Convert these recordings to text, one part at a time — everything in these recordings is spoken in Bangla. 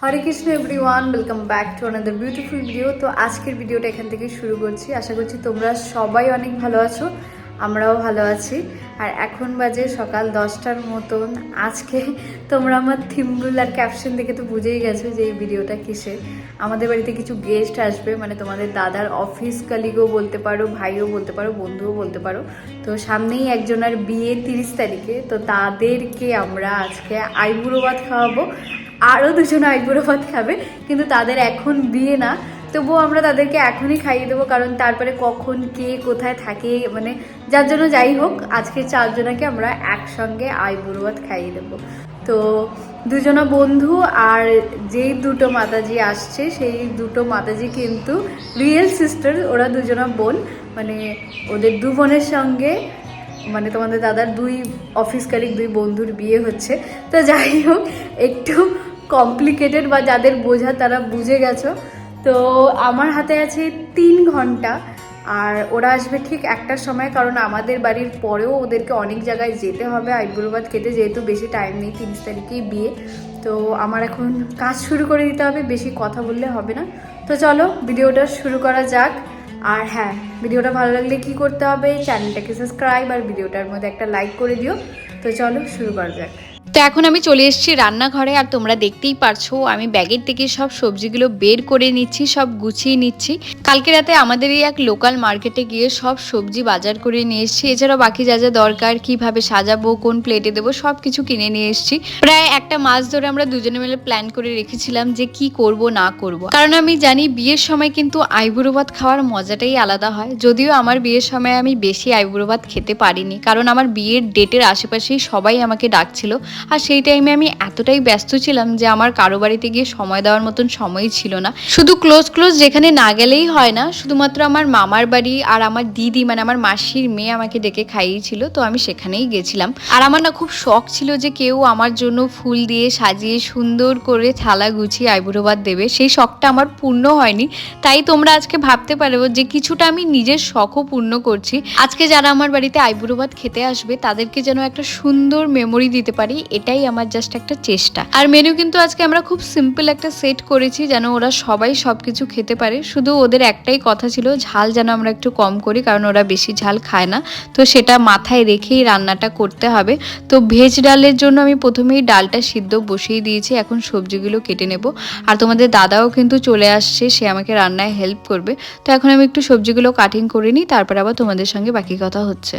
Hare Krishna everyone welcome back to another beautiful video তো আজকের ভিডিওটা এখান থেকে শুরু করছি। আশা করছি তোমরা সবাই অনেক ভালো আছো, আমরাও ভালো আছি। আর এখন বাজে সকাল দশটার মতন। আজকে তোমরা আমার থিম্বুল আর ক্যাপশন দেখে তো বুঝেই গেছো যে এই ভিডিওটা কিসের। আমাদের বাড়িতে কিছু গেস্ট আসবে মানে তোমাদের দাদার অফিস কালিগও বলতে পারো, ভাইও বলতে পারো, বন্ধুও বলতে পারো। তো সামনেই একজনের বিয়ে তিরিশ তারিখে। তো তাদেরকে আমরা আজকে আইবুড়ো ভাত খাওয়াবো। আরও দুজন আইবুড়ো ভাত খাবে, কিন্তু তাদের এখন বিয়ে না। তবুও আমরা তাদেরকে এখনই খাইয়ে দেবো, কারণ তারপরে কখন কে কোথায় থাকে মানে যার জন্য যাই হোক, আজকে চারজনাকে আমরা একসঙ্গে আইবুড়ো ভাত খাইয়ে দেবো। তো দুজনা বন্ধু আর যেই দুটো মাতাজি আসছে, সেই দুটো মাতাজি কিন্তু রিয়েল সিস্টার ওরা দুজনা বোন। মানে ওদের দু বোনের সঙ্গে মানে তোমাদের দাদার দুই অফিস কালিক দুই বন্ধুর বিয়ে হচ্ছে। তো যাই হোক, একটু কমপ্লিকেটেড বা যাদের বোঝা তারা বুঝে গেছো। তো আমার হাতে আছে তিন ঘণ্টা, আর ওরা আসবে ঠিক একটার সময়, কারণ আমাদের বাড়ির পরেও ওদেরকে অনেক জায়গায় যেতে হবে। আইবুড়োবাদ খেতে যেহেতু বেশি টাইম নেই, তিরিশ তারিখেই বিয়ে। তো আমার এখন কাজ শুরু করে দিতে হবে, বেশি কথা বললে হবে না। তো চলো, ভিডিওটা শুরু করা যাক। আর হ্যাঁ ভিডিওটা ভালো লাগলে কি করতে হবে চ্যানেলটাকে সাবস্ক্রাইব আর ভিডিওটার মধ্যে একটা লাইক করে দিও। তো চলো, শুরু করা যাক। তো এখন আমি চলে এসেছি রান্নাঘরে, আর তোমরা দেখতেই পারছ, আমি ব্যাগের থেকে সব সবজিগুলো বের করে নিচ্ছি, সব গুছিয়ে নিচ্ছি। কালকে রাতে আমাদের এই এক লোকাল মার্কেটে গিয়ে সব সবজি বাজার করে নিয়ে এসেছি। এছাড়াও বাকি যা যা দরকার, কীভাবে সাজাবো, কোন প্লেটে দেবো সব কিছু কিনে নিয়ে এসেছি। প্রায় একটা মাস ধরে আমরা দুজনে মিলে প্ল্যান করে রেখেছিলাম যে কি করব, না করব। কারণ আমি জানি বিয়ের সময় কিন্তু আইবুড়ো ভাত খাওয়ার মজাটাই আলাদা হয়। যদিও আমার বিয়ের সময় আমি বেশি আইবুড়ো ভাত খেতে পারিনি, কারণ আমার বিয়ের ডেটের আশেপাশেই সবাই আমাকে ডাকছিল। আর সেই টাইমে আমি এতটাই ব্যস্ত ছিলাম যে আমার কারও বাড়িতে গিয়ে সময় দেওয়ার মতন সময়ই ছিল না। শুধু ক্লোজ ক্লোজ যেখানে না গেলেই হয় না, শুধুমাত্র আমার মামার বাড়ি আর আমার দিদি মানে আমার মাসির মেয়ে আমাকে ডেকে খাইয়েছিল, তো আমি সেখানেই গেছিলাম। আর আমার না খুব শখ ছিল যে কেউ আমার জন্য ফুল দিয়ে সাজিয়ে সুন্দর করে থালা গুছিয়ে আইবুড়ো দেবে। সেই শখটা আমার পূর্ণ হয়নি। তাই তোমরা আজকে ভাবতে পারো যে কিছুটা আমি নিজের শখও পূর্ণ করছি। আজকে যারা আমার বাড়িতে আইবুড়ো খেতে আসবে, তাদেরকে যেন একটা সুন্দর মেমোরি দিতে পারি এটাই আমার জাস্ট একটা চেষ্টা। আর মেনু কিন্তু আজকে আমরা খুব সিম্পল একটা সেট করেছি যেন ওরা সবাই সবকিছু খেতে পারে। শুধু ওদের একটাই কথা ছিল, ঝাল যেন আমরা একটু কম করি, কারণ ওরা বেশি ঝাল খায় না। তো সেটা মাথায় রেখেই রান্নাটা করতে হবে। তো ভেজ ডালের জন্য আমি প্রথমেই ডালটা সিদ্ধ বসিয়ে দিয়েছি, এখন সবজিগুলো কেটে নেব। আর তোমাদের দাদাও কিন্তু চলে আসছে, সে আমাকে রান্নায় হেল্প করবে। তো এখন আমি একটু সবজিগুলো কাটিং করে নিই, তারপর আবার তোমাদের সঙ্গে বাকি কথা হচ্ছে।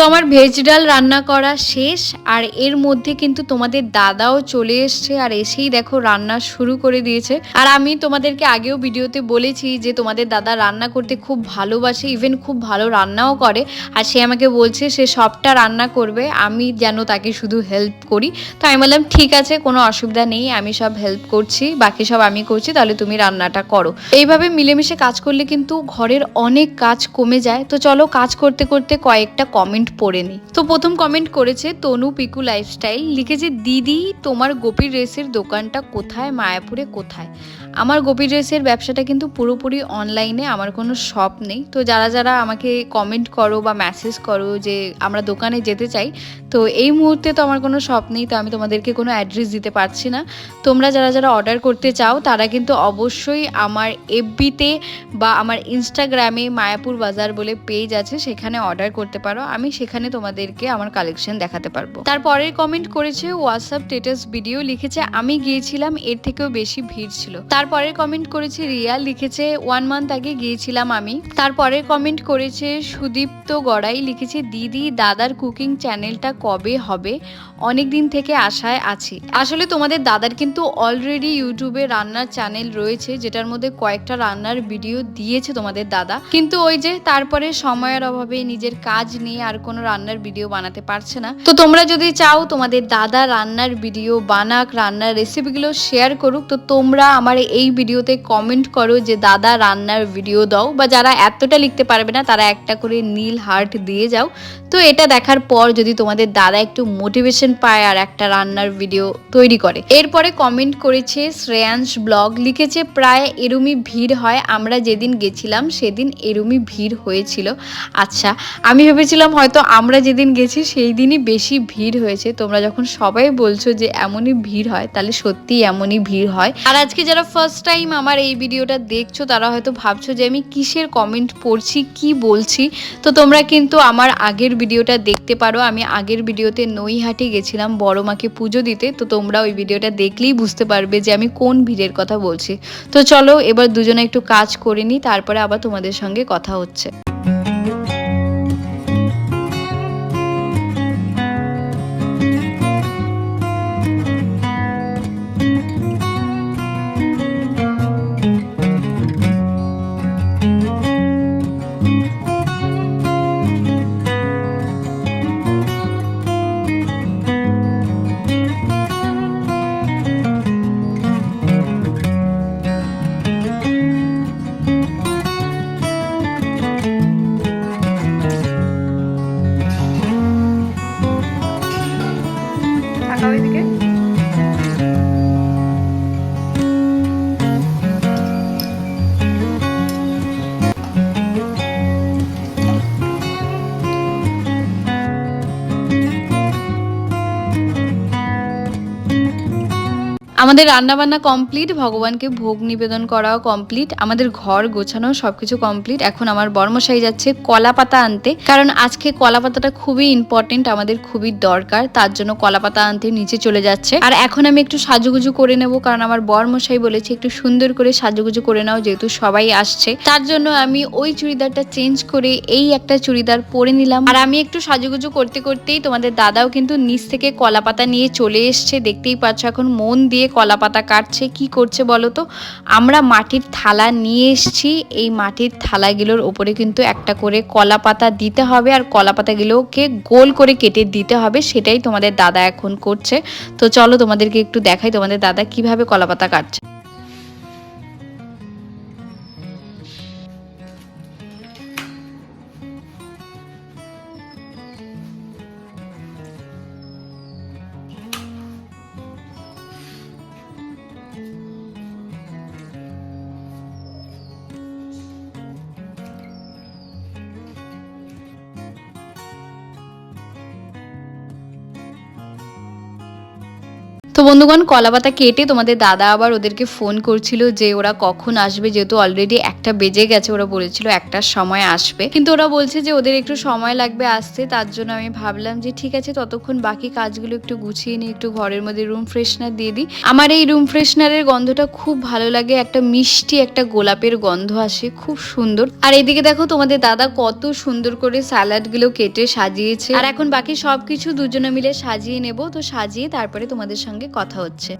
তো আমার ভেজ ডাল রান্না করা শেষ, আর এর মধ্যে কিন্তু তোমাদের দাদাও চলে এসছে আর এসেই দেখো রান্না শুরু করে দিয়েছে। আর আমি তোমাদেরকে আগেও ভিডিওতে বলেছি যে তোমাদের দাদা রান্না করতে খুব ভালোবাসে ইভেন খুব ভালো রান্নাও করে। আর সে আমাকে বলছে সে সবটা রান্না করবে, আমি যেন তাকে শুধু হেল্প করি। তো আমি বললাম, ঠিক আছে, কোনো অসুবিধা নেই, আমি সব হেল্প করছি, বাকি সব আমি করছি, তাহলে তুমি রান্নাটা করো। এইভাবে মিলেমিশে কাজ করলে কিন্তু ঘরের অনেক কাজ কমে যায়। তো চলো কাজ করতে করতে কয়েকটা কমেন্ট পড়ে নিই তো প্রথম কমেন্ট করেছে, তনু পিকু লাইফস্টাইল লিখেছে, দিদি, তোমার গোপীর রেসের দোকানটা কোথায়? মায়াপুরে কোথায়? আমার গোপী ড্রেসের ব্যবসাটা কিন্তু পুরোপুরি অনলাইনে আমার কোনো শপ নেই। তো যারা যারা আমাকে কমেন্ট করো বা মেসেজ করো যে আমরা দোকানে যেতে চাই, তো এই মুহূর্তে তো আমার কোনো শপ নেই, তো আমি তোমাদেরকে কোনো অ্যাড্রেস দিতে পারছি না। তোমরা যারা যারা অর্ডার করতে চাও, তারা কিন্তু অবশ্যই আমার এফবিতে বা আমার ইনস্টাগ্রামে মায়াপুর বাজার বলে পেজ আছে, সেখানে অর্ডার করতে পারো। আমি সেখানে তোমাদেরকে আমার কালেকশন দেখাতে পারব। তারপরের কমেন্ট করেছে হোয়াটসঅ্যাপ স্টেটাস ভিডিও লিখেছে, আমি গিয়েছিলাম, এর থেকেও বেশি ভিড় ছিল। তারপরের কমেন্ট করেছে রিয়া, লিখেছে ওয়ান মান্থ আগে গিয়েছিলাম আমি। তারপরের কমেন্ট করেছে, সুদীপ্ত গড়াই লিখেছে, দিদি, দাদার কুকিং চ্যানেলটা কবে হবে? অনেক দিন থেকে আশায় আছি। আসলে তোমাদের দাদার কিন্তু অলরেডি ইউটিউবে রান্নার চ্যানেল রয়েছে, যেটার মধ্যে কয়েকটা রান্নার ভিডিও দিয়েছে তোমাদের দাদা। কিন্তু ওই যে তারপরে সময়ের অভাবে নিজের কাজ নিয়ে আর কোনো রান্নার ভিডিও বানাতে পারছে না। তো তোমরা যদি চাও তোমাদের দাদা রান্নার ভিডিও বানাক রান্নার রেসিপিগুলো শেয়ার করুক, তো তোমরা আমার এই ভিডিওতে কমেন্ট করো যে, দাদা, রান্নার ভিডিও দাও। বা যারা এতটা লিখতে পারবে না, তারা একটা করে নীল হার্ট দিয়ে যাও। তো এটা দেখার পর যদি তোমাদের দাদা একটু মোটিভেশন পায় আর একটা রান্নার ভিডিও তৈরি করে। এরপরে কমেন্ট করেছে শ্রেয়াংশ ব্লগ, লিখেছে, প্রায় এরমই ভিড় হয়, আমরা যেদিন গেছিলাম, সেদিন এরমই ভিড় হয়েছিল। আচ্ছা আমি ভেবেছিলাম হয়তো আমরা যেদিন গেছি, সেই দিনই বেশি ভিড় হয়েছে। তোমরা যখন সবাই বলছো যে, এমনই ভিড় হয়, তাহলে সত্যি এমনই ভিড় হয়। আর আজকে যারা ফার্স্ট টাইম আমার এই ভিডিওটা দেখছ, তারা হয়তো ভাবছ যে আমি কিসের কমেন্ট পড়ছি, কি বলছি। তো তোমরা কিন্তু আমার আগের ভিডিওটা দেখতে পারো। আমি আগের ভিডিওতে নৈহাটি গেছিলাম বড় মাকে পুজো দিতে। তো তোমরা ওই ভিডিওটা দেখলেই বুঝতে পারবে যে আমি কোন ভিড়ের কথা বলছি। তো চলো, এবার দুজনে একটু কাজ করে নিই, তারপরে আবার তোমাদের সঙ্গে কথা হচ্ছে। আমাদের রান্নাবান্না কমপ্লিট ভগবানকে ভোগ নিবেদন করাও কমপ্লিট আমাদের ঘর গোছানো সবকিছু কমপ্লিট এখন আমার বর্মশাই যাচ্ছে কলা পাতা আনতে। কারণ আজকে কলা পাতাটা খুবই ইম্পর্টেন্ট আমাদের খুবই দরকার। তার জন্য কলা পাতা আনতে নিচে চলে যাচ্ছে। আর এখন আমি একটু সাজুগুজু করে নেব, কারণ আমার বর্মশাই বলেছে একটু সুন্দর করে সাজুগুজু করে নাও, যেহেতু সবাই আসছে। তার জন্য আমি ওই চুড়িদারটা চেঞ্জ করে এই একটা চুড়িদার পরে নিলাম। আর আমি একটু সাজুগুজু করতে করতেই তোমাদের দাদাও কিন্তু নিচ থেকে কলা পাতা নিয়ে চলে এসছে। দেখতেই পাচ্ছ, এখন মন দিয়ে কলা পাতা কাটছে, কি করছে বলো তো? আমরা মাটির থালা নিয়ে এসছি, এই মাটির থালাগুলোর ওপরে কিন্তু একটা করে কলা পাতা দিতে হবে আর কলা পাতাগুলোকে গোল করে কেটে দিতে হবে, সেটাই তোমাদের দাদা এখন করছে। তো চলো তোমাদেরকে একটু দেখাই তোমাদের দাদা কীভাবে কলা পাতা কাটছে। তো বন্ধুগণ কলা পাতা কেটে তোমাদের দাদা আবার ওদেরকে ফোন করছিল যে ওরা কখন আসবে, যেহেতু অলরেডি একটা বেজে গেছে, ওরা বলেছিল একটার সময় আসবে। কিন্তু ওরা বলছে যে ওদের একটু সময় লাগবে আসতে, তার জন্য আমি ভাবলাম যে ঠিক আছে, ততক্ষণ বাকি কাজগুলো একটু গুছিয়ে নিই, একটু ঘরের মধ্যে রুম ফ্রেশনার দিয়ে দিই। আমার এই রুম ফ্রেশনারের গন্ধটা খুব ভালো লাগে, একটা মিষ্টি, একটা গোলাপের গন্ধ আসে, খুব সুন্দর। আর এদিকে দেখো, তোমাদের দাদা কত সুন্দর করে স্যালাডগুলো কেটে সাজিয়েছে। আর এখন বাকি সবকিছু দুজনে মিলে সাজিয়ে নেব, তো সাজিয়ে তারপরে তোমাদের সঙ্গে কথা হচ্ছে।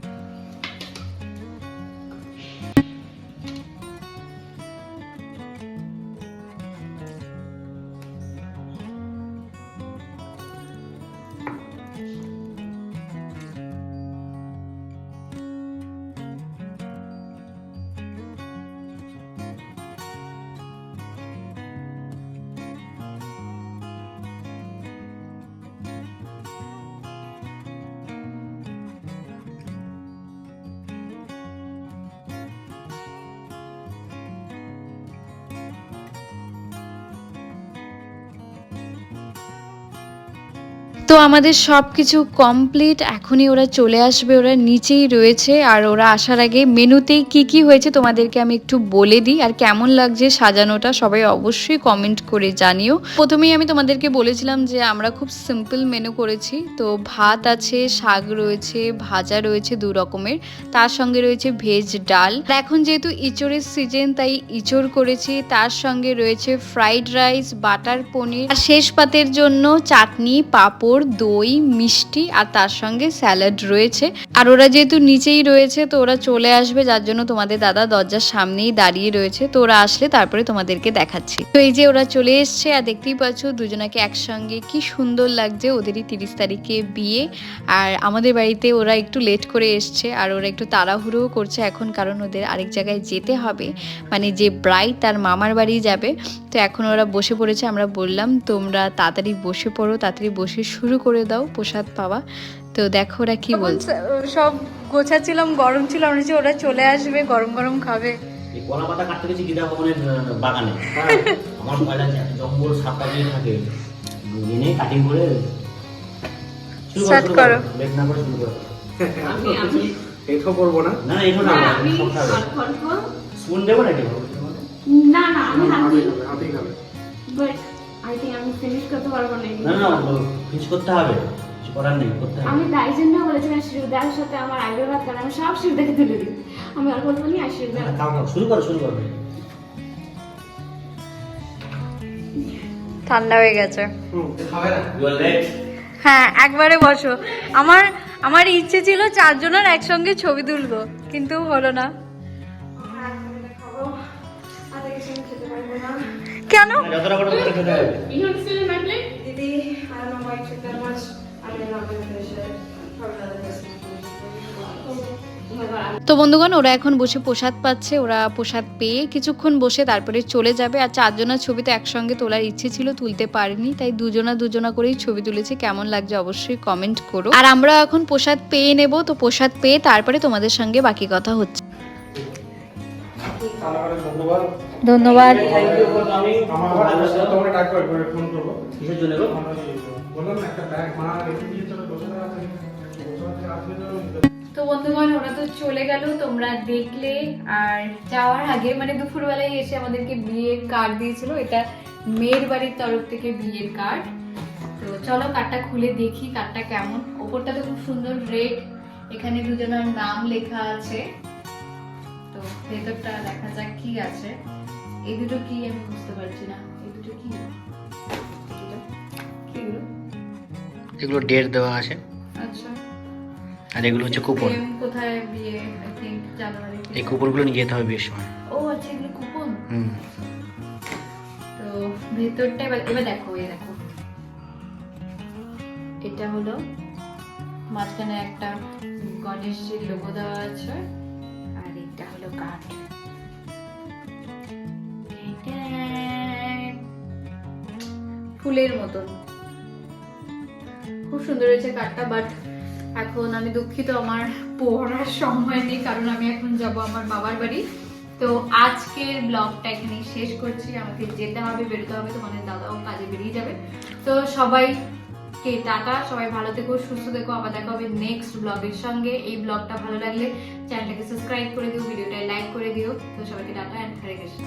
তো আমাদের সব কিছু কমপ্লিট এখনই ওরা চলে আসবে, ওরা নিচেই রয়েছে। আর ওরা আসার আগে মেনুতেই কি কি হয়েছে তোমাদেরকে আমি একটু বলে দিই। আর কেমন লাগছে সাজানোটা সবাই অবশ্যই কমেন্ট করে জানিও। প্রথমেই আমি তোমাদেরকে বলেছিলাম যে আমরা খুব সিম্পল মেনু করেছি। তো ভাত আছে, শাক রয়েছে, ভাজা রয়েছে দু রকমের। তার সঙ্গে রয়েছে ভেজ ডাল। এখন যেহেতু ইঁচড়ের সিজন তাই ইঁচড় করেছি। তার সঙ্গে রয়েছে ফ্রাইড রাইস বাটার পনির। আর শেষ পাতের জন্য চাটনি, পাঁপড় দই, মিষ্টি আর তার সঙ্গে স্যালাড রয়েছে। আর ওরা যেহেতু নিচেই রয়েছে, তো ওরা চলে আসবে। যার জন্য তোমাদের দাদা দরজার সামনেই দাঁড়িয়ে রয়েছে। তো ওরা আসলে তারপরে তোমাদেরকে দেখাচ্ছি। তো এই যে ওরা চলে এসছে, আর দেখতেই পাচ্ছ দুজনাকে একসঙ্গে কি সুন্দর লাগছে ওদেরই তিরিশ তারিখে বিয়ে। আর আমাদের বাড়িতে ওরা একটু লেট করে এসছে, আর ওরা একটু তাড়াহুড়োও করছে এখন, কারণ ওদের আরেক জায়গায় যেতে হবে। মানে যে ব্রাইড তার মামার বাড়ি যাবে, তো এখন ওরা বসে পড়েছে। আমরা বললাম, তোমরা তাড়াতাড়ি বসে পড়ো, তাড়াতাড়ি বসে শুরু করে দাও প্রসাদ পাওয়া। তো দেখো ওরা কি বলছে। সব গোছাচ্ছিলাম গরম ছিল আমরা যে ওরা চলে আসবে গরম গরম খাবে। এই কলা পাতা কাটতে গেছি গীতা ভবনের বাগানে। আমার ভয় লাগছে এত জঙ্গল সাপটা দিয়ে থাকে। এনে কাটিং করে শুরু শুরু করো। লেট না করে শুরু করো। আমি আমি। এটাও করব না? না না এটা না না, আমি স্পুন দেবো নাকি? না না আমি হাত দিই খাবে হাতেই খাবে। বাট আই আমি ফিনিশ করতে পারব না না না ফিস করতে হবে। কিছু করার নেই করতে হবে। আমি তাই জন্য বলেছিলাম শিরদার সাথে আমার আমি সব শিরদাকে তুলে দিই। আমি আর না, শুরু করো শুরু করো। ঠান্ডা হয়ে গেছে। হ্যাঁ একবারে বসো। আমার আমার ইচ্ছে ছিল চারজনের একসঙ্গে ছবি তুলবো কিন্তু হলো না। কেন? তো বন্ধুগণ ওরা এখন বসে প্রসাদ পাচ্ছে ওরা প্রসাদ পেয়ে কিছুক্ষণ বসে তারপরে চলে যাবে। আর চারজনের ছবি তো একসঙ্গে তোলার ইচ্ছে ছিল তুলতে পারিনি তাই দুজনা দুজনা করেই ছবি তুলেছি। কেমন লাগছে অবশ্যই কমেন্ট করো। আর আমরা এখন প্রসাদ পেয়ে নেব তো প্রসাদ পেয়ে তারপরে তোমাদের সঙ্গে বাকি কথা হচ্ছে। ধন্যবাদ। তো বন্ধুগণ, ওরা তো চলে গেল, তোমরা দেখলে। আর যাওয়ার আগে মানে দুপুরবেলায় এসে আমাদেরকে বিয়ের কার্ড দিয়েছিল, এটা মেয়ের বাড়ির তরফ থেকে বিয়ের কার্ড তো চলো কার্ডটা খুলে দেখি কার্ডটা কেমন। ওপরটা তো খুব সুন্দর রেড এখানে দুজনের নাম লেখা আছে। তো ভেতরটা দেখা যাক কি আছে। এই দুটো কি আমি বুঝতে পারছি না। এই দুটো কি? এগুলো? ডেট দেওয়া আছে। আচ্ছা। আর এগুলো হচ্ছে কুপন। কোথায় বিয়ে? I think January. এই কুপনগুলো নিয়ে যেতে হবে বিয়ের সময়। ও আচ্ছা এগুলো কুপন? হুম। তো ভেতরটা এবার এবার দেখো এই দেখো। এটা হলো মাঝখানে একটা গণেশজির লোগো দেওয়া আছে। হলো ফুলের মতন। খুব সুন্দর হয়েছে কাঠটা বাট এখন আমি দুঃখিত আমার পড়ার সময় নেই কারণ আমি এখন যাব আমার বাবার বাড়ি। তো আজকের ব্লগটা এখানে শেষ করছি। আমাকে যেতে হবে বেরোতে হবে তোমাদের দাদাও কাজে বেরিয়ে যাবে। তো সবাই কে টাটা, সবাই ভালো থেকো, সুস্থ থেকো, আবার দেখা হবে নেক্সট ব্লগের সঙ্গে। এই ব্লগটা ভালো লাগলে চ্যানেলটাকে সাবস্ক্রাইব করে দিও ভিডিওটা লাইক করে দিও। তো সবাইকে টাটা অ্যান্ড হরে কৃষ্ণ।